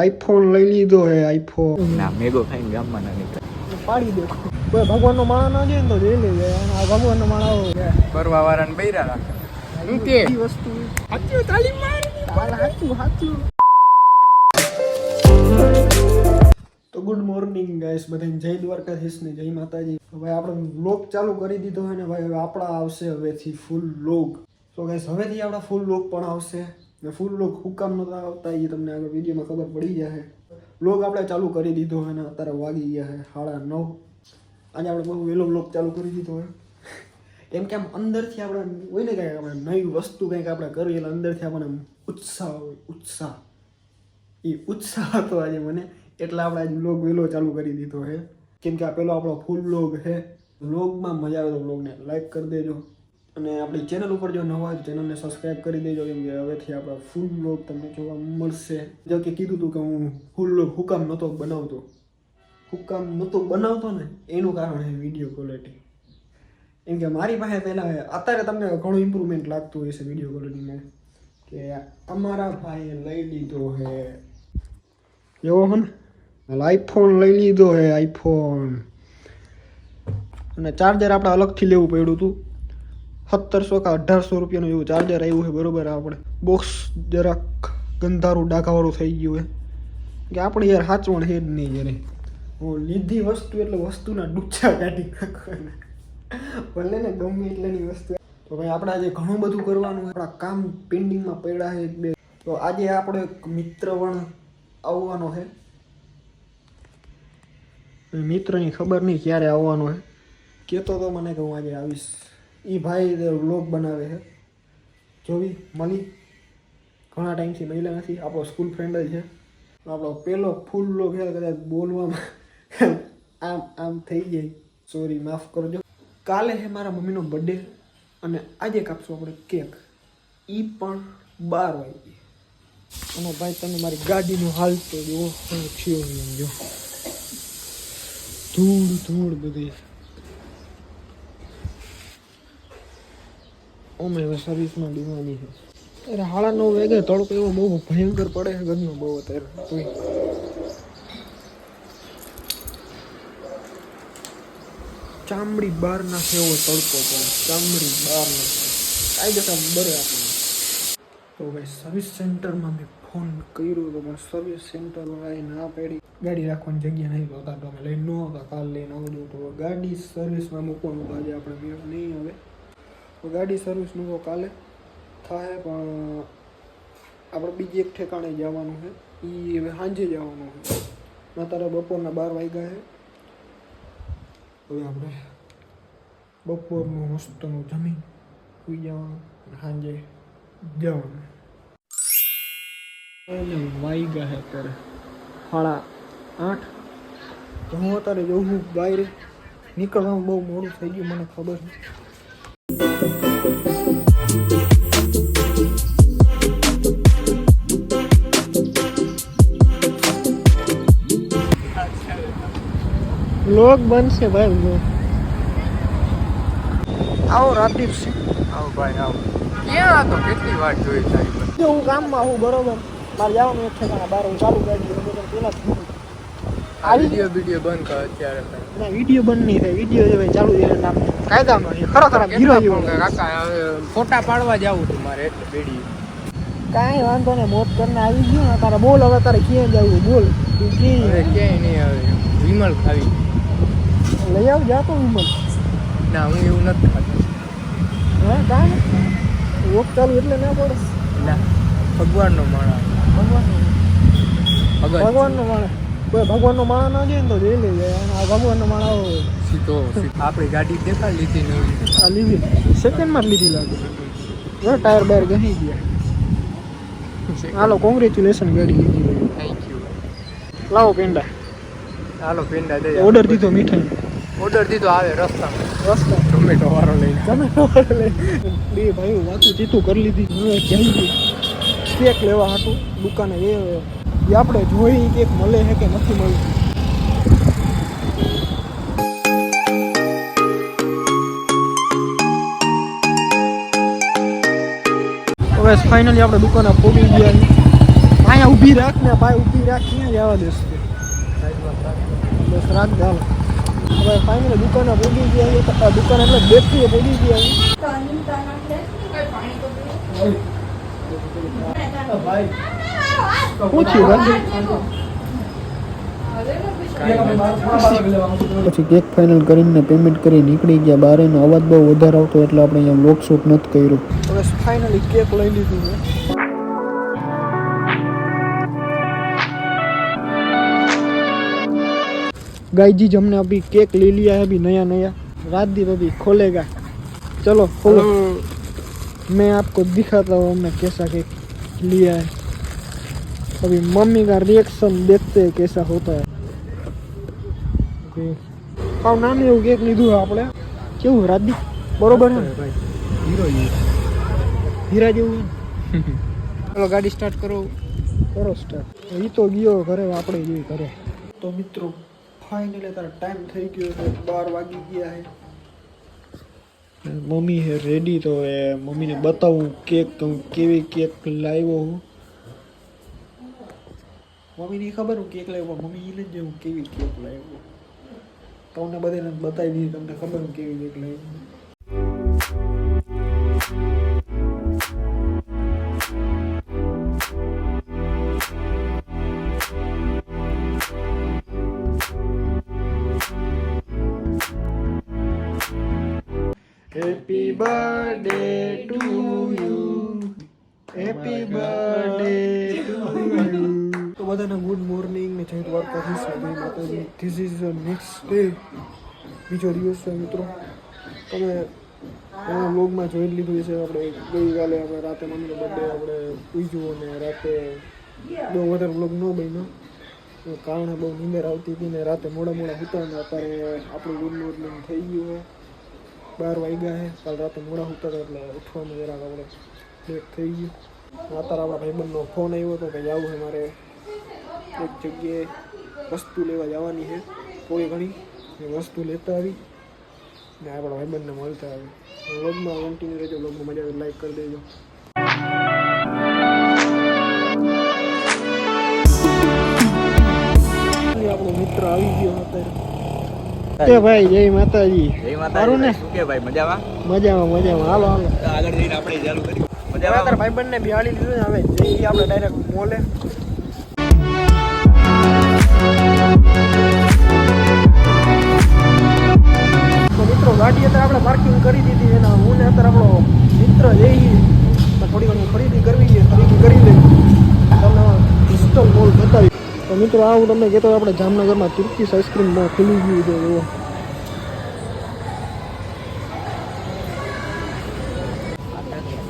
IPhone લઈ લીધો હે આઈફોન ના મેગો ખાઈને ગામમાં ના નીકળે પાડી દે. કોઈ ભગવાનનો માળા ના જોઈએ તો જોઈ લેજે. આ ભગવાનનો માળા. કરવા વાળાને બૈરા રાખે. ઈ વસ્તુ. સાચું તાલી માર સાચું સાચું તો ગુડ મોર્નિંગ ગાઈસ બધાને જય દ્વારકાધીશ ને જય માતાજી. ભાઈ આપણે લોક ચાલુ કરી દીધો હોય ને ભાઈ આપણા આવશે હવેથી ફૂલ લોક તો ગાઈસ હવેથી આપણા ફૂલ લોક પણ આવશે. ને ફૂલ લોક હુકામ નતા આવતા એ તમને આગળ વિડીયોમાં ખબર પડી જશે લોગ આપણે ચાલુ કરી દીધો હોય ને અત્યારે વાગી ગયા છે સાડા નવ. આજે આપણે બહુ વહેલો લોક ચાલુ કરી દીધો હોય એમ કે આમ અંદરથી આપણે હોય ને કંઈક આપણે નવી વસ્તુ કંઈક આપણે કરીએ એટલે અંદરથી આપણને ઉત્સાહ હોય, ઉત્સાહ. એ ઉત્સાહ હતો આજે મને, એટલે આપણે આજે બ્લોગ વહેલો ચાલુ કરી દીધો છે કેમ કે આ પેલો આપણો ફૂલ બ્લોગ છે બ્લોગમાં મજા આવે તો બ્લોગને લાઈક કરી દેજો. અને આપણી ચેનલ ઉપર જો નવા ચેનલને સબસ્ક્રાઈબ કરી દેજો, કેમ કે હવેથી આપણા ફૂલ વ્લોગ તમને જોવા મળશે. જો કે કીધું હતું કે હું ફૂલ વ્લોગ હુકામ નહોતો બનાવતો. હુકામ નહોતો બનાવતો ને, એનું કારણ છે વીડિયો ક્વોલિટી એમ કે મારી પાસે પહેલાં અત્યારે તમને ઘણું ઇમ્પ્રુવમેન્ટ લાગતું છે વીડિયો ક્વોલિટીમાં કે અમારા ભાઈએ લઈ લીધો છે એવો હે ને? આઈફોન લઈ લીધો હે આઈફોન અને ચાર્જર આપણે અલગથી લેવું પડ્યું હતું સત્તરસો કે અઢારસો રૂપિયાનું એવું ચાર્જર આવ્યું છે, બરોબર આપણે. બોક્સ જરાક ગંધારું, ડાઘાવાળું થઈ ગયું છે. કે આપણે યાર સાચવણ છે જ નહીં યાર હું લીધી વસ્તુ એટલે વસ્તુના ડૂચા કાઢી ભલે ને ગમે એટલેની વસ્તુ. તો ભાઈ આપણે આજે ઘણું બધું કરવાનું આપણા કામ પેન્ડિંગમાં પડ્યા છે બે. તો આજે આપણે મિત્રવણ આવવાનો છે. મિત્રની ખબર નહીં ક્યારે આવવાનો છે. કહેતો તો મને કે હું આજે આવીશ. એ ભાઈ વ્લોગ બનાવે છે. જોવી મળી ઘણા ટાઈમથી મળ્યા નથી, આપણો સ્કૂલ ફ્રેન્ડ જ છે. આપણો પહેલો ફૂલ વ્લોગ છે, કદાચ બોલવામાં આમ આમ થઈ જાય સોરી માફ કરજો. કાલે છે મારા મમ્મીનો બર્થડે અને આજે કાપશું આપણે કેક એ પણ બાર વાગે અને ભાઈ, તમે મારી ગાડીનું હાલ તો જુઓ થયું જો. ધૂળ ધૂળ બધી. અમે હવે સર્વિસમાં લેવાની છે અરે હાળા નવ વાગે તડકો એવો બહુ ભયંકર પડે છે, ગરમી બહુ અત્યારે. કોઈ ચામડી બહાર નાખે એવો તડકો પણ ચામડી બહાર નાખે. કાયદેસર બરે આપણે તો ભાઈ સર્વિસ સેન્ટરમાં મેં ફોન કર્યો તો પણ સર્વિસ સેન્ટર વાળાએ ના પાડી. ગાડી રાખવાની જગ્યા નહીં તો અમે લઈને ન હતા. કાલ લઈને આવજો તો ગાડી સર્વિસમાં મૂકવાનું તો આજે આપણે મેળ નહીં તો ગાડી સર્વિસનું તો કાલે થાય પણ આપણે બીજી એક ઠેકાણે જવાનું છે. એ હવે સાંજે જવાનું છે. અત્યારે બપોરના બાર વાગ્યા છે. હવે આપણે બપોરનું મસ્તનું જમીન સુઈ જવાનું સાંજે જવાનું. વાગ્યા છે અત્યારે સાડા આઠ. તો હું અત્યારે જવું બહાર નીકળવાનું બહુ મોડું થઈ ગયું મને ખબર છે લોક બનશે ભાઈ વ્લોગ આવો રાદીપ સિંહ. આવો ભાઈ આવો. ક્યાં હતો? કેટલી વાર જોઈ થાય જો હું કામમાં હું બરોબર મારે જવાનું એક ઠેકાણા બાર હું ચાલુ કરી દઉં બધું પેલા આ વીડિયો વીડિયો બંધ કર અત્યારે ભાઈ. ના વીડિયો બંધ નહીં થાય વીડિયો જે ભાઈ ચાલુ છે નામ કાયદામાં છે ખરેખર આમ હીરો જેવો. કાકા ફોટા પાડવા જાવું તું મારે એટલે બેડી કાંઈ વાંધો નહીં મોત કરીને આવી ગયું ને તારે બોલ હવે તારે ક્યાં જવું બોલ તું ક્યાં ક્યાંય નહીં આવે વિમલ ખાવી. લઈ આવ જાતો વિમલ ના હું એવું નથી ખાતો હા કાંઈ વોક ચાલુ એટલે ના પડે ના ભગવાનનો માણસ ભગવાન ભગવાનનો માણસ કોઈ ભગવાનનો માણસ ના જાય ને તો જોઈ લેજે આ ભગવાનનો માણસ સીધો સીધો. આપણી ગાડી દેખા લીધી નવી આ લીધી સેકન્ડમાં જ લીધી લાગે જો ટાયર બાયર ગહી ગયા હાલો કોંગ્રેચ્યુલેશન ગાડી લીધી થેન્ક યુ લાવો પેંડા હાલો પેંડા દે ઓર્ડર દીધો મીઠાઈ ઓર્ડર દીધો આવે રસ્તામાં રસ્તા. ટોમેટો વાળો ટમેટો લઈ બે ભાઈઓ વાતું ચીતું કરી લીધી. હવે જલ્દી કેક લેવા હતું દુકાને એ આપણે જોઈ કેક મળે છે કે નથી મળતું. હવે ફાઇનલી આપણે દુકાને પહોંચી ગયા. અહીંયા ઊભી રાખ ને ભાઈ, ઊભી રાખ. ક્યાં જવા દેશ. બસ રાખ, હાલો. હવે ફાઇનલ દુકાને પહોંચી ગયા દુકાન એટલે બેઠી પહોંચી ગયા. પછી કેક ફાઇનલ કરીને પેમેન્ટ કરી નીકળી ગયા. બાર એનો અવાજ બહુ વધારે આવતો એટલે આપણે અહીંયા નથી કર્યું. હવે ફાઇનલી કેક લઈ લીધું गाइस जी हमने अभी केक ले लिया है अभी नया नया राजदीप अभी खोलेगा चलो खोलो मैं आपको दिखाता हूँ हमने कैसा केक लिया है अभी मम्मी का रिएक्शन देखते हैं कैसा होता है કાવ નાનું એવું કેક લીધું આપણે કેવું રાજદીપ બરોબર છે ને? હીરા જેવું છે ને? ચલો ગાડી સ્ટાર્ટ કરો કરો સ્ટાર્ટ એ તો ગયો ઘરે આપણે જઈ ઘરે તો મિત્રો ફાઇનલી તારો ટાઈમ થઈ ગયો છે. બાર વાગી ગયા છે. મમ્મી હે રેડી તો એ મમ્મીને બતાવું કેક તો હું કેવી કેક લાવ્યો હું. મમ્મીને ખબર હું કેક લાવ્યો મમ્મી એને જ હું કેવી કેક લાવ્યો. તમને બધાને બતાવી દીધી તમને ખબર હું કેવી કેક લાવ્યો. Birthday to you. Happy birthday to you. તો બધાને ગુડ મોર્નિંગ ને જય દ્વારકાધીશ જય માતાજી. This is the next day બીજો દિવસ છે મિત્રો. તમે વ્લોગમાં જોઈ લીધું છે આપણે ગઈકાલે આપણે રાતે મમ્મીનો બર્થડે આપણે ઉજવ્યો અને રાતે બહુ વધારે વ્લોગ ન બન્યો. કારણે બહુ નીંદર આવતી હતી ને રાતે મોડા મોડા હતા ને અત્યારે આપણું ગુડ મોર્નિંગ થઈ ગયું છે. બાર વાગ્યા છે કાલ રાતે મોડા ઉતર એટલે ઉઠવાનું જરાક આપણે લેટ થઈ ગયું. અત્યારે આપણા ભાઈબંધનો ફોન આવ્યો હતો કે જવું છે મારે એક જગ્યાએ વસ્તુ લેવા જવાની છે કોઈ ઘણી? એ વસ્તુ લેતા આવી ને આપણા ભાઈબંધને મળતા આવી. વ્લોગમાં કન્ટિન્યુ રહેજો વ્લોગમાં મજા આવે લાઈક કરી દેજો. આપણો મિત્ર આવી ગયો અત્યારે. કે ભાઈ જય માતાજી. જય સારું ને? શું કે ભાઈ મજામાં? મજામાં મજામાં. હાલો હાલો. આગળ જઈને આપણે ચાલુ કરીએ. મજામાં? તાર ભાઈ ભાઈબંધને બિહાળી લીધું ને હવે જઈએ આપણે ડાયરેક્ટ મોલે મિત્રો ગાડી અત્યારે આપણે પાર્કિંગ કરી દીધી એના હું ને અત્યારે આપણો મિત્ર જઈએ થોડી ઘણી ખરીદી કરવી છે ખરીદી કરી લઈ તમને ડિજિટલ મોલ બતાવી તો મિત્રો આ હું તમને કહેતો આપણે જામનગરમાં તુર્કીશ આઈસ્ક્રીમ ખુલી ગયું છે એવો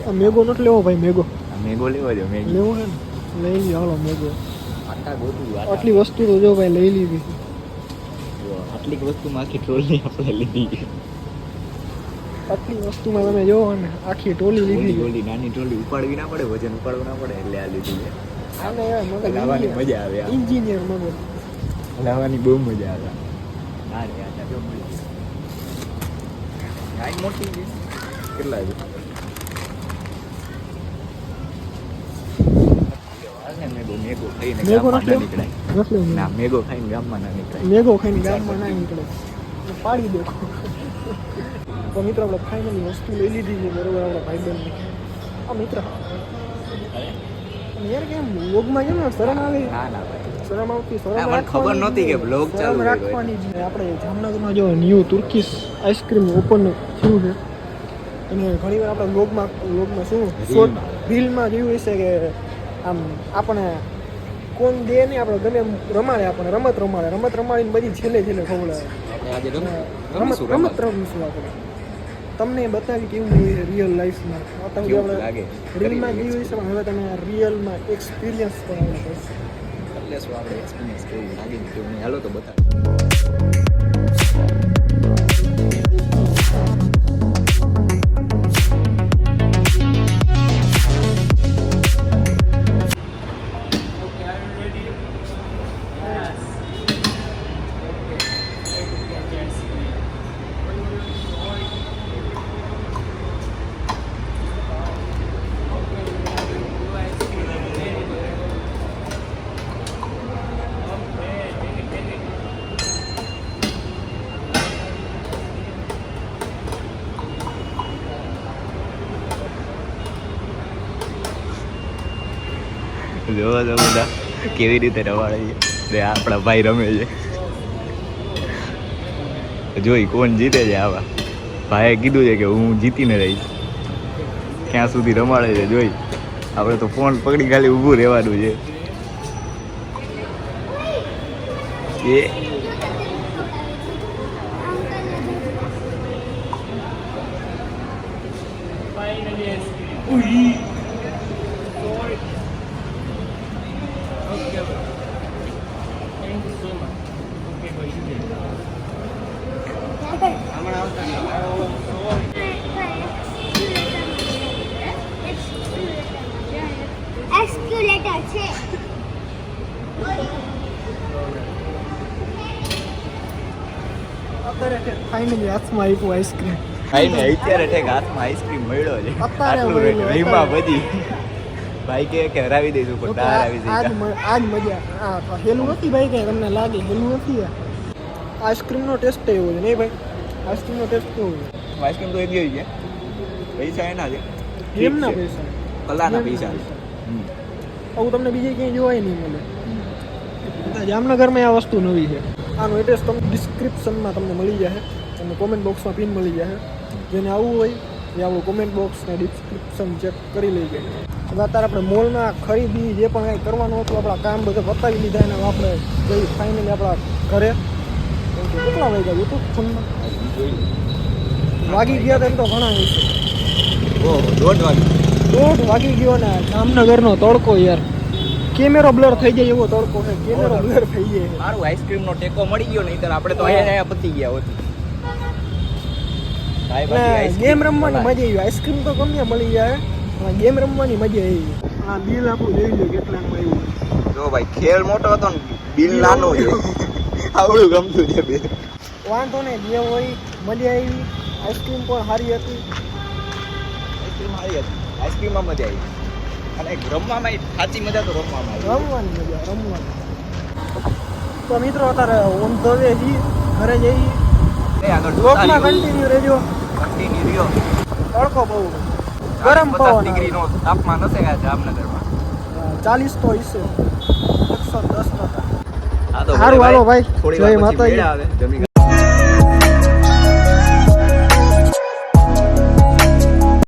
આ મેગો નથી લેવો ભાઈ મેગો. મેગો લેવા જો મેગો. લેવો છે ને? લઈ લ્યો હાલો મેગો. આટલી વસ્તુ તો જો ભાઈ લઈ લીધી. આટલી વસ્તુમાં આખી ટ્રોલી આપણે લીધી. આટલી વસ્તુમાં તમે જોવો ને આખી ટોલી લીધી નાની ટોલી ઉપાડવી ના પડે વજન ઉપાડવું ના પડે એટલે આ લીધી લાવવાની મજા આવે. ઇન્જિનિયર મગજ લાવવાની બહુ મજા આવે જો મોટી છે કેટલા છે મેગો ખાઈને મેગો ગામમાં ના નીકળાય ના મેગો ખાઈને ગામમાં ના નીકળાય મેગો ખાઈને ગામમાં ના નીકળે એટલે પાડી દો તો મિત્રો આપણે ફાઇનલી વસ્તુ લઈ લીધી છે બરોબર આપણા ભાઈબંધની આ મિત્ર યાર કેમ લોગમાં કેમ શરમ આવે? ના ના ભાઈ. શરમ આવતી શરમ મને ખબર નહોતી કે જ. ચાલુ રાખવાની જ આપણે જામનગરમાં જો ન્યૂ તુર્કીશ આઈસ્ક્રીમ ઓપન થયું છે અને ઘણીવાર આપણે લોગમાં લોગમાં શું? શોર્ટ રીલમાં જોયું હશે કે આમ આપણે કોણ દે નહીં આપણે ગમે રમાડે આપણે રમત રમાડે. રમત રમાડીને બધી છેલ્લે છેલ્લે ખવડાવે. રમત રમત. રમીશું આપણે. તમને બતાવી કેવું હોય રિયલ લાઈફમાં તમને આપણે લાગે? રીલમાં જોયું છે? પણ હવે તમે રિયલમાં એક્સપિરિયન્સ કરાવવું પડશે એટલે શું આપણે એક્સપિરિયન્સ કેવું લાગે? કેવું હાલો તો બતાવી. જોવો તો બધા કેવી રીતે રમાડે છે? આપણા ભાઈ રમે છે. જોઈ, કોણ જીતે છે આવા? ભાઈએ કીધું છે કે હું જીતીને રહીશ. ક્યાં સુધી રમાડે છે, જોઈ. આપણે તો ફોન પકડી ખાલી ઊભું રહેવાનું છે. એ. એસ્ક્યુલેટર છે અત્યારે ફાઇનલી હાથમાં આપ્યું આઈસ્ક્રીમ ભાઈ અત્યારે ઠેક હાથમાં આઈસ્ક્રીમ મળ્યો છે. આટલું રીમા. બધી. ભાઈ કે કે હરાવી દઈશું પણ તાર આવી આજ જઈ આજ મજા આ તો હેલું નથી ભાઈ કે તમને લાગે હેલું નથી આઈસ્ક્રીમનો ટેસ્ટ એવો છે નહીં ભાઈ? આઈસ્ક્રીમનો ટેસ્ટ કેવો છે. આઈસ્ક્રીમ તો એ ગઈ છે. પૈસા એના છે. એમના પૈસા. કલાના પૈસા પૈસા. આવું તમને બીજે ક્યાંય જોવાય નહીં મળે. જામનગરમાં આ વસ્તુ નવી છે. આનું એડ્રેસ તમને ડિસ્ક્રિપ્શનમાં તમને મળી જશે. તમને કોમેન્ટ બોક્સમાં પિન મળી જશે જેને આવવું હોય એ આપણું કોમેન્ટ બોક્સને ડિસ્ક્રિપ્શન ચેક કરી લઈ જાય. હવે અત્યારે આપણે મોલમાં ખરીદી જે પણ કાંઈ કરવાનું હતું આપણા કામ બધું પતાવી લીધા અને આપણે જઈ ફાઇનલી આપણા ઘરે. કેટલા વાગ્યા યુટ્યુબ ફોનમાં વાગી ગયા તેમ તો ઘણા હશે. દોઢ વાગી. દોઢ વાગી ગયો ને જામનગરનો તડકો યાર. કેમેરો બ્લર થઈ જાય એવો તડકો છે. કેમેરો બ્લર થઈ જાય. મારું આઈસ્ક્રીમ નો ટેકો મળી ગયો નહીં તો આપણે તો અહીંયા અહીંયા પતી ગયા હોત ભાઈ બાકી ને ice cream ગેમ રમવાની મજા આવી. આઈસ્ક્રીમ તો ગમે મળી જાય પણ ગેમ રમવાની મજા આવી. આ બિલ આપણું જોઈ લો કેટલા આવ્યું જો ભાઈ ખેલ મોટો હતો ને બિલ નાનો છે. આવડું ગમતું છે બે વાંધો નહીં જે હોય મજા આવી. આઈસ્ક્રીમ પણ સારી હતી. આઈસ્ક્રીમ સારી હતી. આઈસ્ક્રીમમાં મજા આવી. અને રમવામાં સાચી મજા તો રમવામાં આવી. રમવાની મજા રમવાની. તો મિત્રો અત્યારે ઓન ધ વે ઘરે જઈએ એ આગળ બ્લોગમાં કન્ટિન્યુ રહેજો. કન્ટિન્યુ રહ્યો. તડકો બહુ ગરમ પવન ડિગ્રીનો તાપમાન હશે આ જામનગરમાં. ચાલીસ તો હશે. એકસો દસ ટકા. સારું, હાલો ભાઈ. થોડી આવે